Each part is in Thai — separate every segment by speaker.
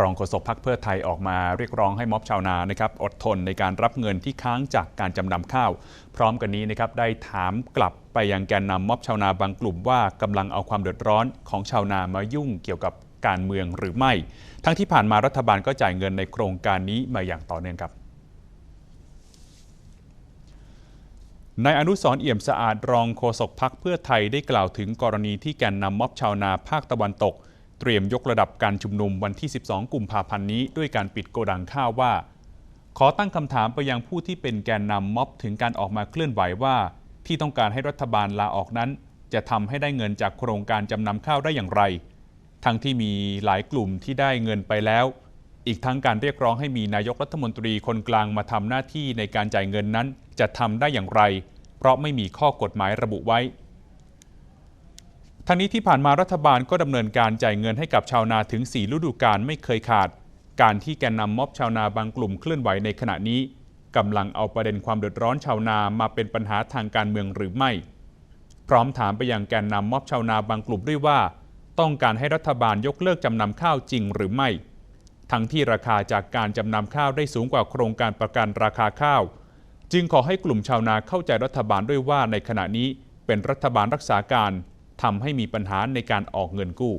Speaker 1: รองโฆษกพักเพื่อไทยออกมาเรียกร้องให้ม็อบชาวนานะครับอดทนในการรับเงินที่ค้างจากการจำนำข้าว พร้อมกันนี้นะครับได้ถามกลับไปยังแกนนำม็อบชาวนาบางกลุ่มว่ากำลังเอาความเดือดร้อนของชาวนามายุ่งเกี่ยวกับการเมืองหรือไม่ ทั้งที่ผ่านมารัฐบาลก็จ่ายเงินในโครงการนี้มาอย่างต่อเนื่องครับนายอนุสรเอี่ยมสะอาดรองโฆษกพักเพื่อไทยได้กล่าวถึงกรณีที่แกนนำม็อบชาวนาภาคตะวันตก เตรียมยกระดับการชุมนุมวันที่ 12 กุมภาพันธ์นี้ด้วยการปิดโกดังข้าวว่า ขอตั้งคำถามไปยังผู้ที่เป็นแกนนำม็อบถึงการออกมาเคลื่อนไหวว่า ที่ต้องการให้รัฐบาลลาออกนั้น จะทำให้ได้เงินจากโครงการจำนำข้าวได้อย่างไร ทั้งที่มีหลายกลุ่มที่ได้เงินไปแล้ว อีกทั้งการเรียกร้องให้มีนายกรัฐมนตรีคนกลางมาทำหน้าที่ในการจ่ายเงินนั้น จะทำได้อย่างไร เพราะไม่มีข้อกฎหมายระบุไว้ ทั้งนี้ที่ผ่านมารัฐบาลก็ดำเนินการจ่ายเงินให้กับชาวนาถึง 4 ฤดูกาลไม่เคยขาด การที่แกนนำม็อบชาวนาบางกลุ่มเคลื่อนไหวในขณะนี้กำลังเอาประเด็นความเดือดร้อนชาวนามาเป็นปัญหาทางการเมืองหรือไม่ พร้อมถามไปยังแกนนำม็อบชาวนาบางกลุ่มด้วยว่า ต้องการให้รัฐบาลยกเลิกจำนำข้าวจริงหรือไม่ ทั้งที่ราคาจากการจำนำข้าวได้สูงกว่าโครงการประกันราคาข้าว จึงขอให้กลุ่มชาวนาเข้าใจรัฐบาลด้วยว่าในขณะนี้เป็นรัฐบาลรักษาการ ทำให้มีปัญหาในการออกเงินกู้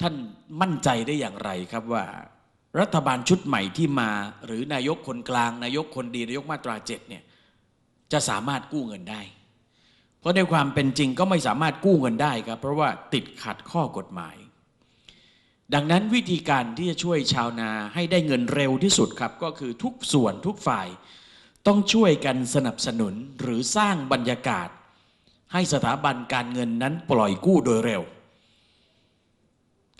Speaker 2: ท่านมั่นใจได้อย่างไรครับว่า รัฐบาลชุดใหม่ที่มา หรือนายกคนกลาง นายกคนดีนายกมาตราเจ็ดเนี่ยจะสามารถกู้เงินได้ เพราะในความเป็นจริงก็ไม่สามารถกู้เงินได้ครับ เพราะว่าติดขัดข้อกฎหมาย ดังนั้นวิธีการที่จะช่วยชาวนาให้ได้เงินเร็วที่สุดครับ ก็คือทุกส่วนทุกฝ่าย ต้องช่วยกันสนับสนุนหรือสร้างบรรยากาศ ให้สถาบันการเงินนั้นปล่อยกู้โดยเร็ว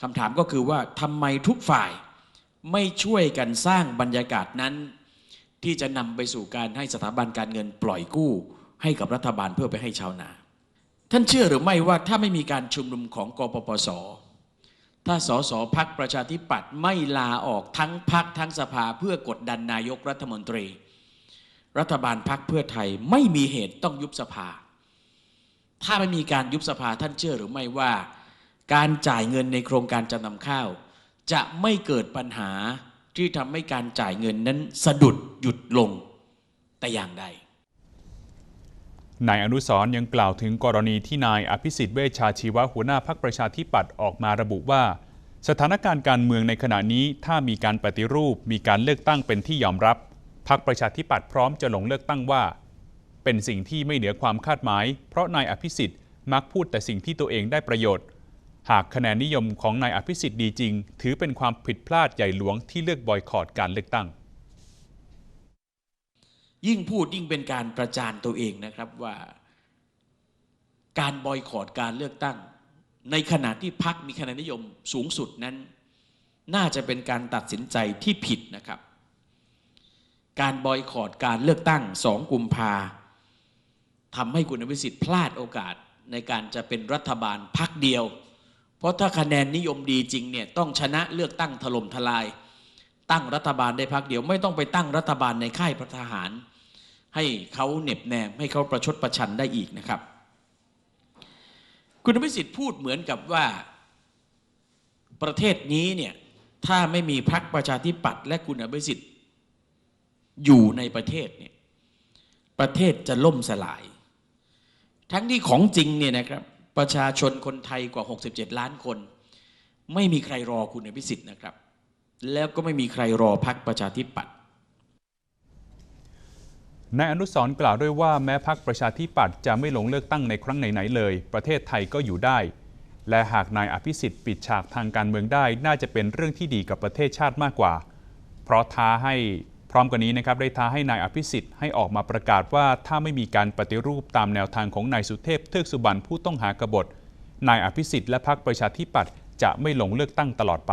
Speaker 2: คำถามก็คือว่าทำไมทุกฝ่ายไม่ช่วยกันสร้างบรรยากาศนั้น ที่จะนำไปสู่การให้สถาบันการเงินปล่อยกู้ ให้กับรัฐบาลเพื่อไปให้ชาวนา ท่านเชื่อหรือไม่ว่าถ้าไม่มีการชุมนุมของกปปส ถ้าสสพักประชาธิปัตย์ไม่ลาออกทั้งพักทั้งสภาเพื่อกดดันนายกรัฐมนตรี รัฐบาลพักเพื่อไทยไม่มีเหตุต้องยุบสภา ถ้าไม่มีการยุบสภาท่านเชื่อหรือไม่ว่า การจ่ายเงินในโครงการจำนำข้าว จะไม่เกิดปัญหาที่ทำให้การจ่ายเงินนั้นสะดุดหยุดลงแต่อย่างใด
Speaker 1: นายอนุสร์ยังกล่าวถึงกรณีที่นายอภิสิทธิ์เวชชาชีวะหัวหน้าพักประชาธิปัตย์ออกมาระบุว่า สถานการณ์การเมืองในขณะนี้ถ้ามีการปฏิรูปมีการเลือกตั้งเป็นที่ยอมรับ พักประชาธิปัตย์พร้อมจะลงเลือกตั้งว่า เป็นสิ่งที่ไม่เหนือความคาดหมาย เพราะนายอภิสิทธิ์มักพูดแต่สิ่งที่ตัวเองได้ประโยชน์ หากคะแนนนิยมของนายอภิสิทธิ์ดีจริง ถือเป็นความผิดพลาดใหญ่หลวงที่เลือกบอยคอรดการเลือกตั้ง
Speaker 2: ยิ่งพูดยิ่งเป็นการประจานตัวเองนะครับว่า การบอยคอรดการเลือกตั้ง ในขณะที่พักมีคะแนนนิยมสูงสุดนั้น น่าจะเป็นการตัดสินใจที่ผิดนะครับการบอยคอรดการเลือกตั้งสองกุมภา ทำให้คุณอภิสิทธิ์พลาดโอกาสในการจะเป็นรัฐบาลพักเดียว เพราะถ้าคะแนนนิยมดีจริงเนี่ยต้องชนะเลือกตั้งถล่มทลาย ตั้งรัฐบาลได้พักเดียว ไม่ต้องไปตั้งรัฐบาลในค่ายพระทหาร ให้เขาเหน็บแนมให้เขาประชดประชันได้อีกนะครับ คุณอภิสิทธิ์พูดเหมือนกับว่าประเทศนี้เนี่ยถ้าไม่มีพรรคประชาธิปัตย์และคุณอภิสิทธิ์อยู่ในประเทศเนี่ยประเทศจะล่มสลาย ทั้งที่ของจริงเนี่ยนะครับประชาชนคนไทยกว่า 67 ล้านคน ไม่มีใครรอคุณอภิสิทธิ์นะครับ แล้วก็ไม่มีใครรอพรรคประชาธิปัตย์
Speaker 1: นายอนุสรณ์กล่าวด้วยว่าแม้พักประชาธิปัตย์จะไม่ลงเลือกตั้งในครั้งไหนๆเลย ประเทศไทยก็อยู่ได้ และหากนายอภิสิทธิ์ปิดฉากทางการเมืองได้ น่าจะเป็นเรื่องที่ดีกับประเทศชาติมากกว่า เพราะท้าให้ พร้อมกันนี้นะครับได้ท้าให้นายอภิสิทธิ์ให้ออกมาประกาศว่าถ้าไม่มีการปฏิรูปตามแนวทางของนายสุเทพเทือกสุบรรณผู้ต้องหากบฏนายอภิสิทธิ์และพรรคประชาธิปัตย์จะไม่ลงเลือกตั้งตลอดไป